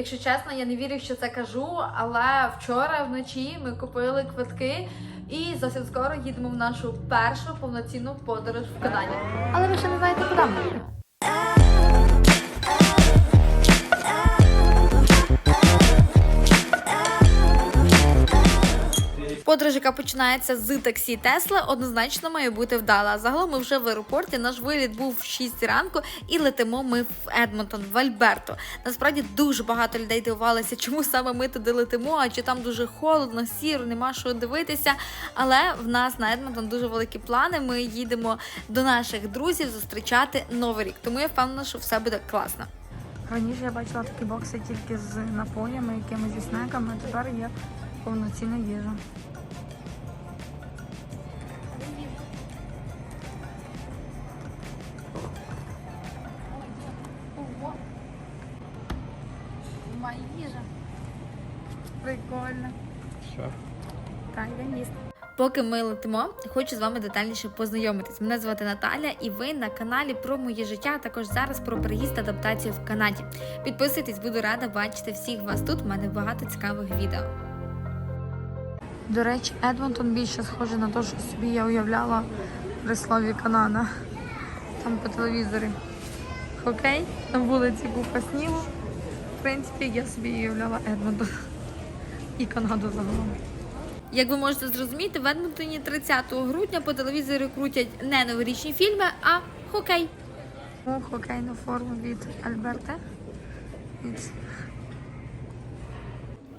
Якщо чесно, я не вірю, що це кажу, але вчора вночі ми купили квитки і зовсім скоро їдемо в нашу першу повноцінну подорож в Канаді. Але ви ще не знаєте, куди ми. Подорож, яка починається з таксі Тесла, однозначно має бути вдала. Загалом ми вже в аеропорті. Наш виліт був в 6 ранку, і летимо ми в Едмонтон, в Альберто. Насправді дуже багато людей дивувалися, чому саме ми туди летимо, а чи там дуже холодно, сіро, нема що дивитися. Але в нас на Едмонтон дуже великі плани. Ми їдемо до наших друзів зустрічати новий рік. Тому я впевнена, що все буде класно. Раніше я бачила такі бокси тільки з напоями, якимись зі снеками, тепер є повноцінна їжа. Поки ми летимо, хочу з вами детальніше познайомитись. Мене звати Наталя, і ви на каналі про моє життя. а Також зараз про переїзд та адаптацію в Канаді. Підписуйтесь, буду рада бачити всіх вас тут. У мене багато цікавих відео. До речі, Едмонтон більше схоже на те, що собі я уявляла при слові Канада. Там по телевізорі. Хокей, на вулиці купа снігу. В принципі, я собі уявляла Едмонтон і Канаду загалом. Як ви можете зрозуміти, в Едмонтоні 30 грудня по телевізорі крутять не новорічні фільми, а хокей. Хокейну форму від Альберта.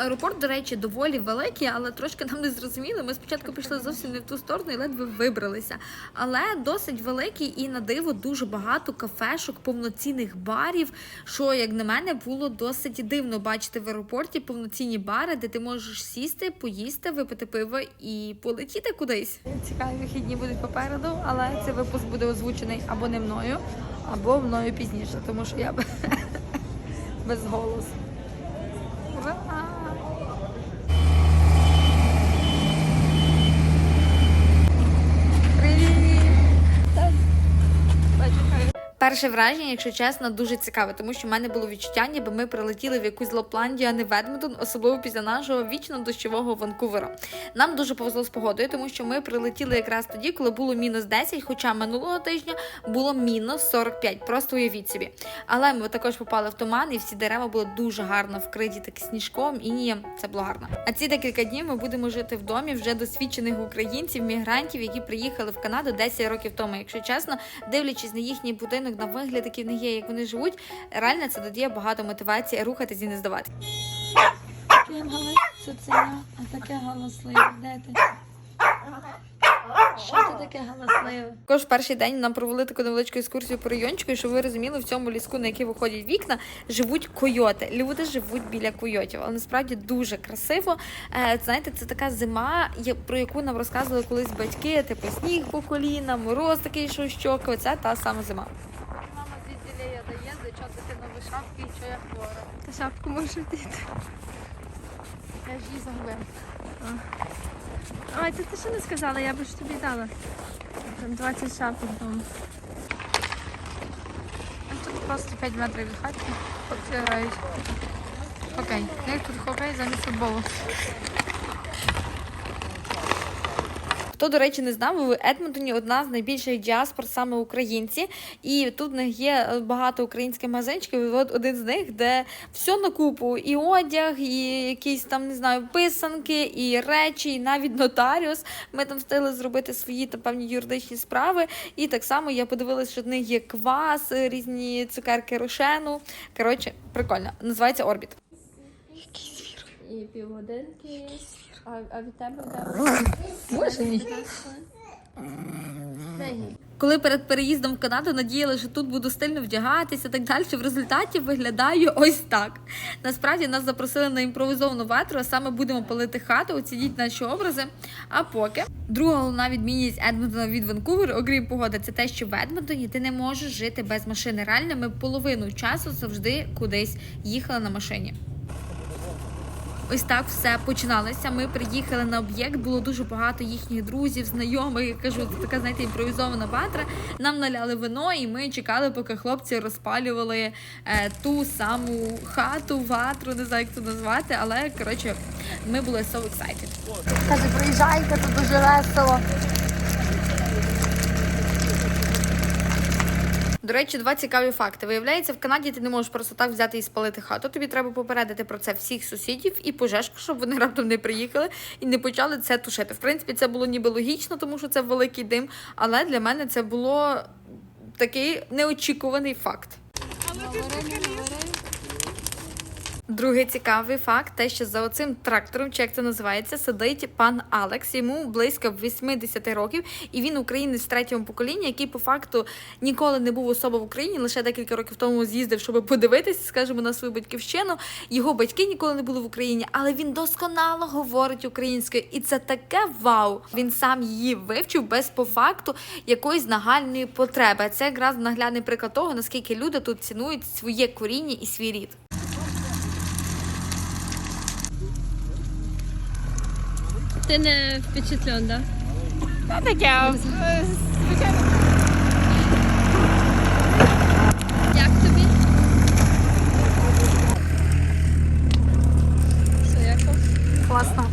Аеропорт, до речі, доволі великий, але трошки нам не зрозуміли. Ми спочатку пішли зовсім не в ту сторону і ледве вибралися. Але досить великий і на диво дуже багато кафешок, повноцінних барів. Що, як на мене, було досить дивно бачити в аеропорті повноцінні бари, де ти можеш сісти, поїсти, випити пиво і полетіти кудись. Цікаві вихідні будуть попереду, але цей випуск буде озвучений або не мною, або мною пізніше, тому що я без голосу. Ура! Привіт! Так. Почекаю. Перше враження, якщо чесно, дуже цікаве, тому що в мене було відчуття, ніби ми прилетіли в якусь Лапландію, а не в Едмонтон, особливо після нашого вічно дощового Ванкувера. Нам дуже повезло з погодою, тому що ми прилетіли якраз тоді, коли було мінус 10, хоча минулого тижня було мінус 45. Просто уявіть собі. Але ми також попали в туман, і всі дерева були дуже гарно вкриті так сніжком, і ні, це було гарно. А ці декілька днів ми будемо жити в домі вже досвідчених українців, мігрантів, які приїхали в Канаду 10 років тому. Якщо чесно, дивлячись на їхній будинок, на вигляд, який в них є, як вони живуть, реально це додає багато мотивації рухатись і не здавати. Чуєм галас, цуценя, а таке галасливе. Де ти? Що ти таке галасливе? Також перший день нам провели таку невеличку екскурсію по райончику, і щоб ви розуміли, в цьому ліску, на який виходять вікна, живуть койоти. Люди живуть біля койотів, але насправді дуже красиво. Е, знаєте, це така зима, про яку нам розказували колись батьки, типу сніг по коліна, мороз такий, що щоки. Це та сама зима. Таке шапки що я хвора. Та шапку можеш діти. Я ж її загубила. Ой, ти, ти що не сказала, я би ж тобі дала. Там 20 шапок вдома. А Тут просто 5 метрів від хати. Хлопці грають. Хокей. У них тут хокей замість футболу. Хто, до речі, не знав, в Едмонтоні одна з найбільших діаспор саме українці, і тут в них є е, багато українських магазинчиків. От один з них, де все на купу: і одяг, і якісь там не знаю, писанки, і речі, і навіть нотаріус. Ми там встигли зробити свої та певні юридичні справи. І так само я подивилася, що в них є квас, е, різні цукерки рошену. Коротше, прикольно. Називається Орбіт. І півгодинки. А, а від тебе де? Боже мій. Коли перед переїздом в Канаду надіяли, що тут буду стильно вдягатися так далі, в результаті виглядаю ось так. Насправді нас запросили на імпровізовану ватру, а саме будемо палити хату, оцініть наші образи. А поки друга головна відмінність Едмонтона від Ванкувера, окрім погоди, це те, що в Едмонтоні ти не можеш жити без машини. Реально, ми половину часу завжди кудись їхали на машині. Ось так все починалося. Ми приїхали на об'єкт, було дуже багато їхніх друзів, знайомих. Я кажу, це така, знаєте, імпровізована ватра. Нам наляли вино, і ми чекали, поки хлопці розпалювали е, ту саму хату, ватру, не знаю, як це назвати, але коротше, ми були so excited. Каже, приїжджайте, тут дуже весело. До речі, два цікаві факти. Виявляється, в Канаді ти не можеш просто так взяти і спалити хату. Тобі треба попередити про це всіх сусідів і пожежку, щоб вони раптом не приїхали і не почали це тушити. В принципі, це було ніби логічно, тому що це великий дим. Але для мене це було такий неочікуваний факт. Другий цікавий факт, те, що за оцим трактором, чи як це називається, сидить пан Алекс. Йому близько 80 років, і він українець в третьому поколінні, який по факту ніколи не був особа в Україні, лише декілька років тому з'їздив, щоб подивитися, скажімо, на свою батьківщину. Його батьки ніколи не були в Україні, але він досконало говорить українською, і це таке вау. Він сам її вивчив без по факту якоїсь нагальної потреби. Це якраз наглядний приклад того, наскільки люди тут цінують своє коріння і свій рід. Ти не впечатлен, да? Таке, е, звичайно, Як тобі? Що, як там? Класно.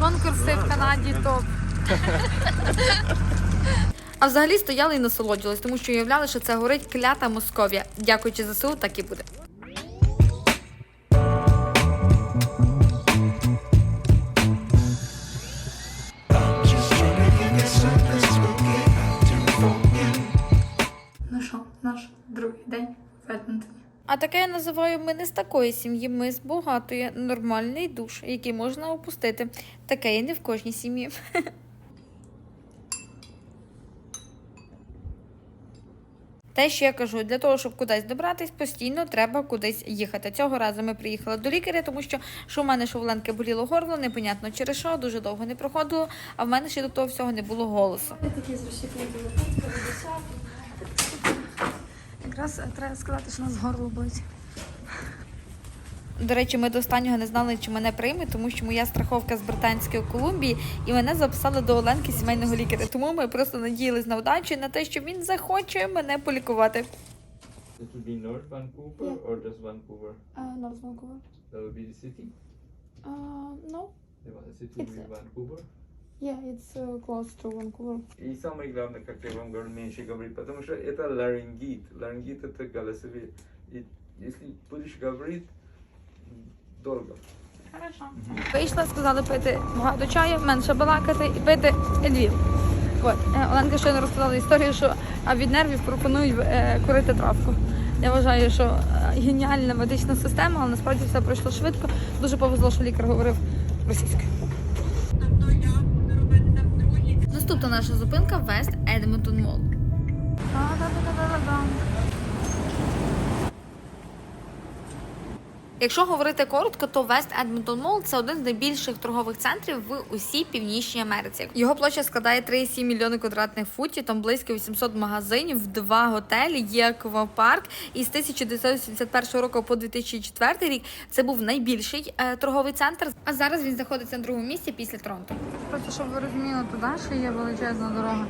Конкурси в Канаді топ. А взагалі стояли і насолоджувались, тому що уявляли, що це горить клята Московія. Дякуючи ЗСУ, так і буде. А таке я називаю ми не з такої сім'ї, ми з багатої, нормальний душ, який можна опустити. Таке є не в кожній сім'ї. Те, що я кажу, для того, щоб кудись добратись, постійно треба кудись їхати. Цього разу ми приїхали до лікаря, тому що що в мене, що боліло горло, непонятно через що, дуже довго не проходило, а в мене ще до того всього не було голосу. Такі зручні телефон, Якраз е, треба сказати, що у нас горло болить. До речі, ми до останнього не знали, чи мене приймуть, тому що моя страховка з Британської Колумбії, і мене записали до Оленки сімейного лікаря. Тому ми просто надіялись на удачу і на те, що він захоче мене полікувати. It would be North Vancouver or just Vancouver? Not Vancouver. That would be the city. Uh, no. The city would be Vancouver. Yeah, it's uh, close to Vancouver. И самое главное, как я вам говорю, меньше говорить, потому что это ларингит. Ларингит это голосовые. И если будешь говорить, м, долго. Вийшла, сказали пити багато чаю, менше балакати і пити Львів. От. Е, Оленка щойно розказала історію, що а від нервів пропонують е, курити травку. Я вважаю, що е, геніальна медична система, але насправді все пройшло швидко. Дуже повезло, що лікар говорив російською. Наступна наша зупинка Вест Едмонтон Мол. Якщо говорити коротко, то Вест Едмонтон Мол це один з найбільших торгових центрів в усій північній Америці. Його площа складає 3,7 мільйони квадратних футів. Там близько 800 магазинів, два готелі, є аквапарк. І з 1981 року по 2004 рік це був найбільший е, торговий центр. А зараз він знаходиться на другому місці після Торонто. Просто щоб ви розуміли, туди ще є величезна дорога.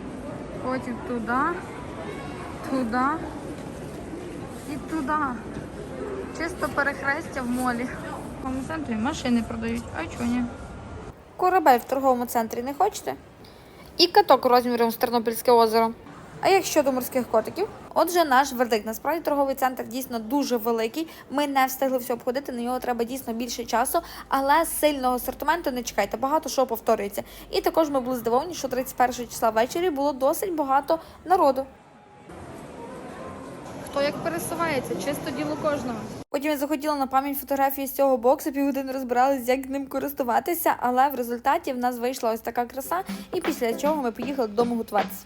Потім туди, туди і туди. Чисто перехрестя в молі. В тому центрі машини продають, а чого ні? Корабель в торговому центрі не хочете? І каток розміром з Тернопільське озеро. А як щодо морських котиків? Отже, наш вердикт. Насправді торговий центр дійсно дуже великий. Ми не встигли все обходити. На нього треба дійсно більше часу, але сильного асортименту не чекайте. Багато що повторюється. І також ми були здивовані, що 31 числа ввечері було досить багато народу. Хто як пересувається, чисто діло кожного. Потім я захотіла на пам'ять фотографії з цього боксу, півгодини розбиралися, як ним користуватися, але в результаті в нас вийшла ось така краса, і після чого ми поїхали додому готуватися.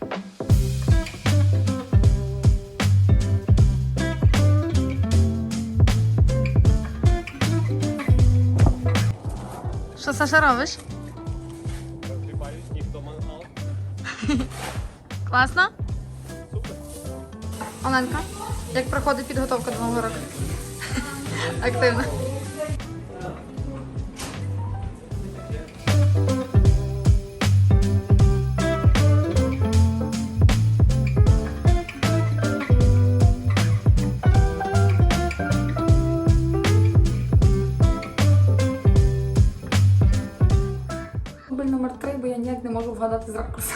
Що Саша робиш? Класно? Оленка, як проходить підготовка до нового року? активно. Номер три, бо я ніяк не можу вгадати з ракурса.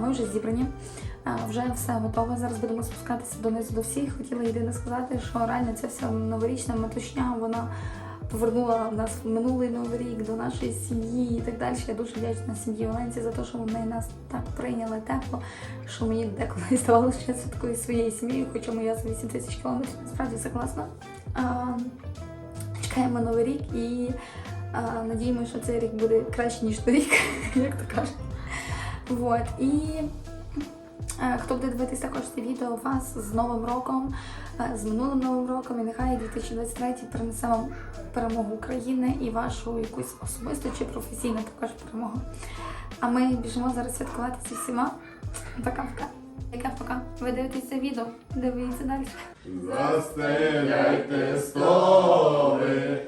Ми вже зібрані вже все готове. Зараз будемо спускатися донизу до всіх. Хотіла єдине сказати, що реально ця вся новорічна метушня, вона повернула нас в минулий новий рік до нашої сім'ї і так далі. Я дуже вдячна сім'ї Оленці за те, що вони нас так прийняли тепло, що мені деколи здавалося, що я святкую своєю сім'єю, хоча моя за 8 тисяч кілометрів. Насправді все класно. А, чекаємо новий рік і а, надіємося, що цей рік буде краще, ніж торік, як то кажуть. Вот. І хто буде дивитись також це відео вас з Новим роком, е, з минулим Новим роком, і нехай 2023 принесе вам перемогу України і вашу якусь особисту чи професійну також перемогу. А ми біжимо зараз святкувати зі всіма. Пока-пока. Яке пока? Ви дивитесь це відео, дивіться далі. Застеляйте столи,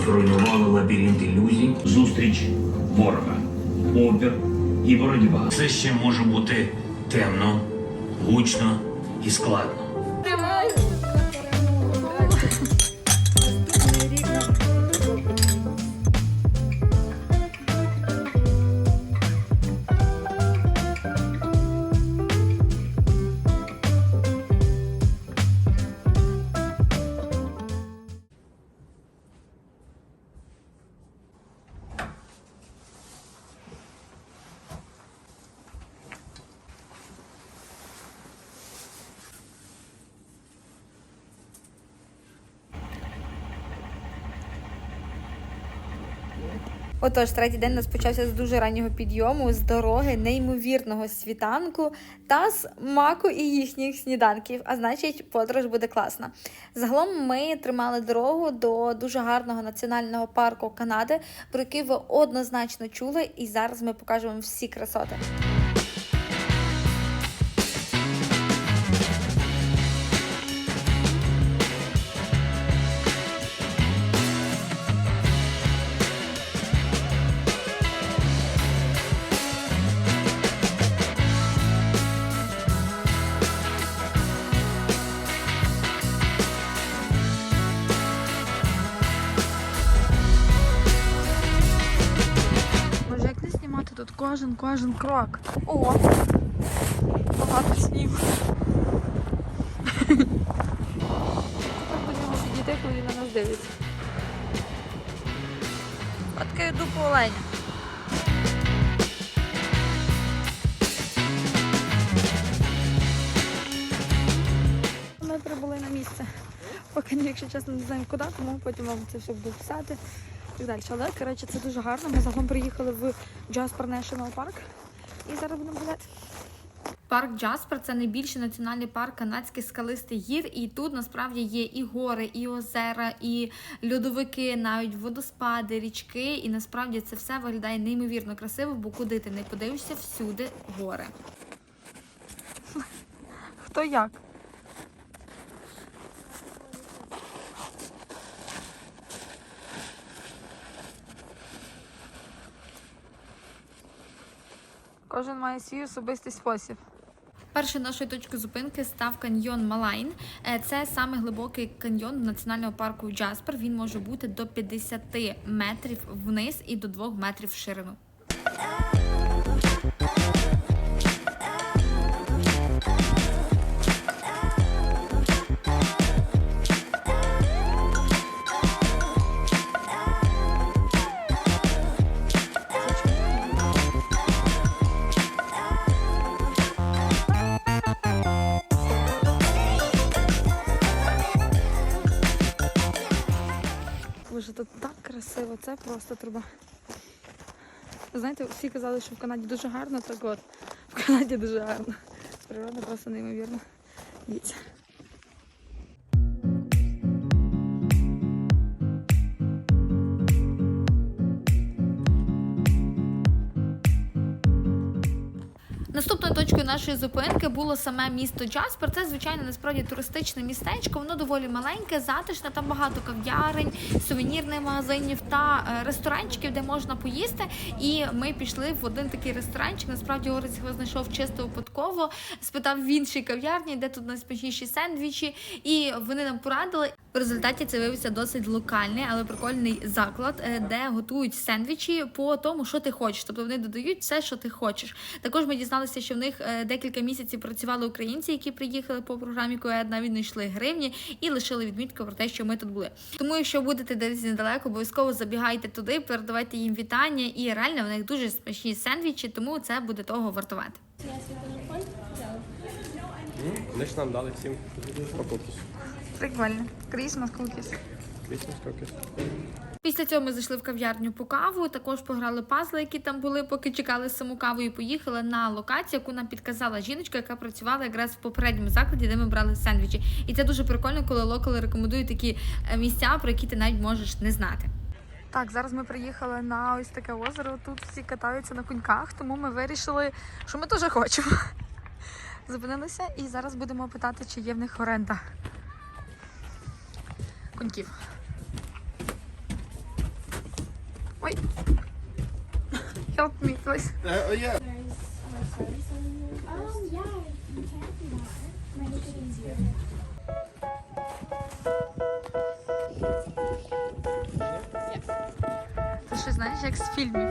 остаточно зруйнували лабіринт ілюзій, зустріч ворога, опір і боротьба. Це ще може бути темно, гучно і складно. Отож, третій день у нас почався з дуже раннього підйому, з дороги, неймовірного світанку та з маку і їхніх сніданків. А значить, подорож буде класна. Загалом ми тримали дорогу до дуже гарного національного парку Канади, про який ви однозначно чули, і зараз ми покажемо всі красоти. Кожен, кожен крок. О! Багато снігу. Ми будемо сидіти, коли він на нас дивиться. Фоткаю дупу оленя. Ми прибули на місце. Поки, якщо чесно, не знаємо куди, тому потім вам це все буду писати так далі. Але, коротше, це дуже гарно. Ми загалом приїхали в Jasper National Park і зараз будемо гуляти. Парк Джаспер це найбільший національний парк канадських скалистих гір, і тут насправді є і гори, і озера, і льодовики, навіть водоспади, річки. І насправді це все виглядає неймовірно красиво, бо куди ти не подивишся, всюди гори. Хто як? Кожен має свій особистий спосіб. Першою нашою точкою зупинки став каньйон Малайн. Е, Це саме глибокий каньйон національного парку Джаспер. Він може бути до 50 метрів вниз і до 2 метрів в ширину. Красиво, це просто труба. Знаєте, всі казали, що в Канаді дуже гарно, так от. В Канаді дуже гарно. Природа просто неймовірна. Дивіться. Нашої зупинки було саме місто Джаспер. Це звичайно насправді туристичне містечко. Воно доволі маленьке, затишне. Там багато кав'ярень, сувенірних магазинів та е, ресторанчиків, де можна поїсти. І ми пішли в один такий ресторанчик. НасправдіОрець його знайшов чисто випадково. Спитав в іншій кав'ярні, де тут найсмачніші сендвічі, і вони нам порадили. В результаті це виявився досить локальний, але прикольний заклад, е, де готують сендвічі по тому, що ти хочеш. Тобто вони додають все, що ти хочеш. Також ми дізналися, що в них е, декілька місяців працювали українці, які приїхали по програмі КОЕД, навіть знайшли гривні і лишили відмітку про те, що ми тут були. Тому, якщо будете десь недалеко, обов'язково забігайте туди, передавайте їм вітання. І реально в них дуже смачні сендвічі, тому це буде того вартувати. Лиш нам дали всім покупки. Прикольно. Christmas cookies. Вісім скільки. Після цього ми зайшли в кав'ярню по каву. Також пограли пазли, які там були, поки чекали саму каву, і поїхали на локацію, яку нам підказала жіночка, яка працювала якраз в попередньому закладі, де ми брали сендвічі. І це дуже прикольно, коли локали рекомендують такі е, місця, про які ти навіть можеш не знати. Так, зараз ми приїхали на ось таке озеро. Тут всі катаються на коньках, тому ми вирішили, що ми теж хочемо. Зупинилися і зараз будемо питати, чи є в них оренда коньків. Ой. Help me, please. Oh, yeah. Um, make easier. Знаєш, як з фільмів.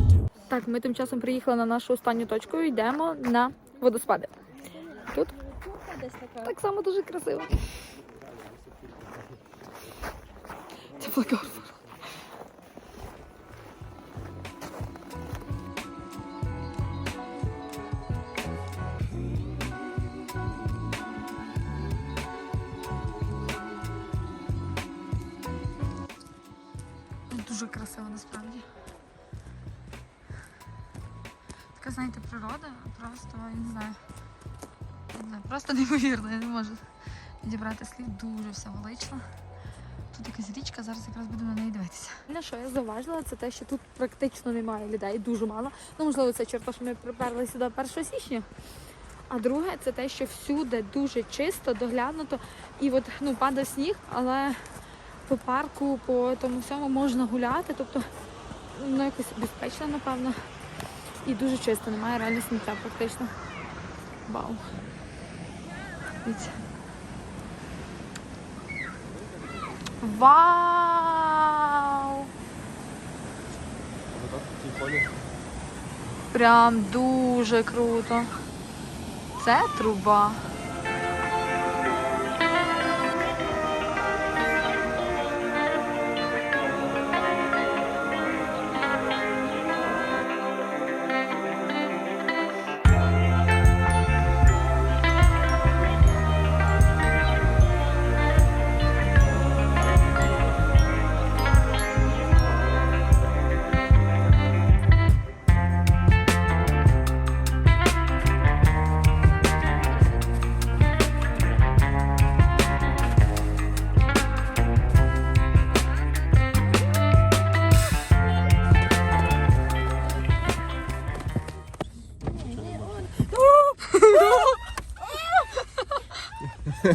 Так, ми тим часом приїхали на нашу останню точку і йдемо на водоспади. Тут так само дуже красиво. Це Теплогорфор. Дуже красиво насправді. Така, знаєте, природа просто, я не знаю. Не знаю, просто неймовірно, я не можу підібрати слів, дуже все велично. Тут якась річка, зараз якраз будемо на неї дивитися. На що я зауважила, це те, що тут практично немає людей, дуже мало. Ну, можливо, це через те, що ми приперли сюди 1 січня. А друге, це те, що всюди дуже чисто, доглянуто. І от ну, падає сніг, але по парку, по тому всьому можна гуляти. Тобто, ну якось безпечно, напевно. І дуже чисто, немає реально сміття практично. Вау. Дивіться. Вау! Прям дуже круто. Це труба.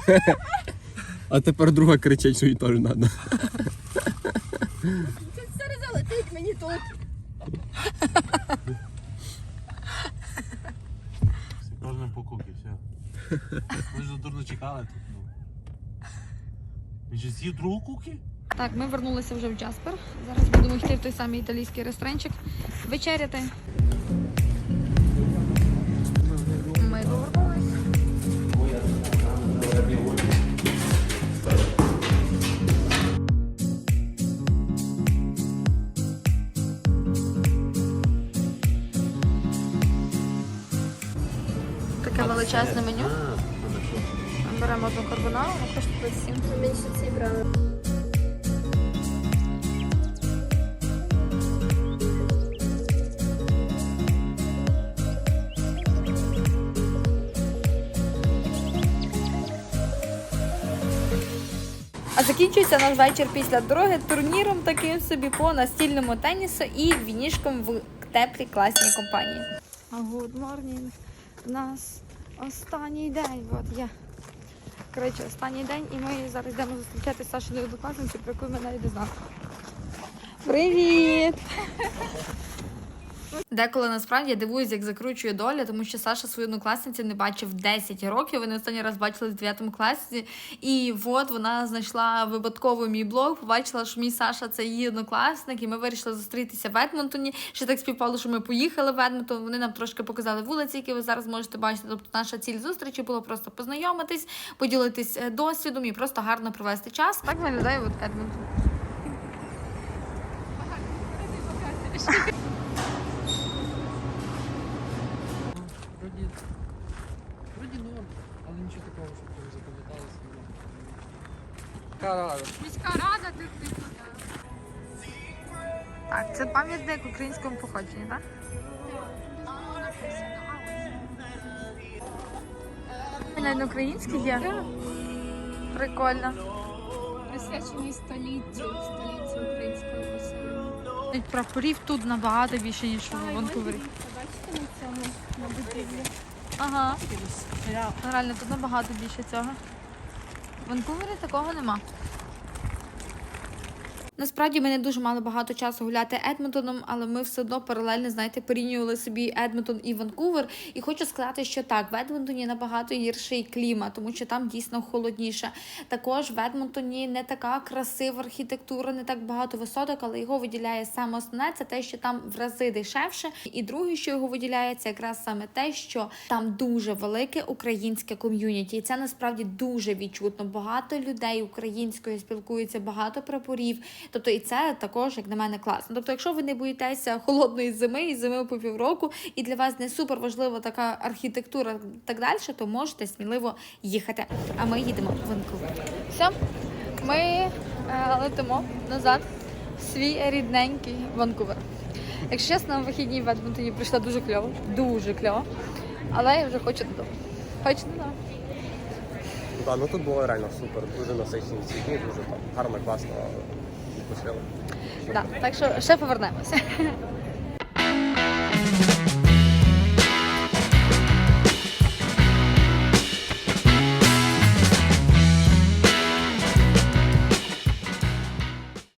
А тепер друга кричить, що їй теж треба. Кожним по куки, все. Ви ж дурно чекали тут. Ну. Він же з'їв другу куки? Так, ми вернулися вже в Джаспер. Зараз будемо йти в той самий італійський ресторанчик вечеряти. Величезне меню. Ми Беремо одну карбонару, вона коштує 7. Більше ці брали. А закінчується наш вечір після дороги турніром таким собі по настільному тенісу і вінішком в теплій класній компанії. Good morning. У нас останній день. От я. Коротше, останній день, і ми зараз йдемо зустрічати Сашиною однокласницю, про яку ми навіть не знали. Привіт! Деколи насправді я дивуюсь, як закручує доля, тому що Саша свою однокласницю не бачив 10 років. Вони останній раз бачили в 9 класі. І от вона знайшла випадково мій блог, побачила, що мій Саша це її однокласник, і ми вирішили зустрітися в Едмонтоні. Ще так співпало, що ми поїхали в Едмонтон. Вони нам трошки показали вулиці, які ви зараз можете бачити. Тобто наша ціль зустрічі було просто познайомитись, поділитись е, досвідом і просто гарно провести час. Так виглядає от Едмонтон. Вроді, вроді норм, але нічого такого, щоб там запам'яталося. Карара. Міська рада, ти Так, це пам'ятник українському походженню, так? Навіть український є. Прикольно. Присвячений століттю, століттю українського поселення. Навіть прапорів тут набагато більше, ніж у Ванкувері. Бачите на цьому на будівлі? Ага. Реально, тут набагато більше цього. Ванкувері такого нема. Насправді ми не дуже мали багато часу гуляти Едмонтоном, але ми все одно паралельно, знаєте, порівнювали собі Едмонтон і Ванкувер. І хочу сказати, що так, в Едмонтоні набагато гірший клімат, тому що там дійсно холодніше. Також в Едмонтоні не така красива архітектура, не так багато висоток, але його виділяє саме основне це те, що там в рази дешевше. І друге, що його виділяє, це якраз саме те, що там дуже велике українське ком'юніті. І це насправді дуже відчутно. Багато людей українською спілкуються, багато прапорів. Тобто, і це також, як на мене, класно. Тобто, якщо ви не боїтеся холодної зими і зими по півроку, і для вас не супер важлива така архітектура і так далі, то можете сміливо їхати. А ми їдемо в Ванкувер. Все, ми е, летимо назад в свій рідненький Ванкувер. Якщо чесно, на вихідні в Едмонтоні прийшла дуже кльово, дуже кльово. Але я вже хочу додому. Хочу додому. Так, ну тут було реально супер, дуже насичені ці дні, дуже там гарно, класно Да, так що ще повернемося.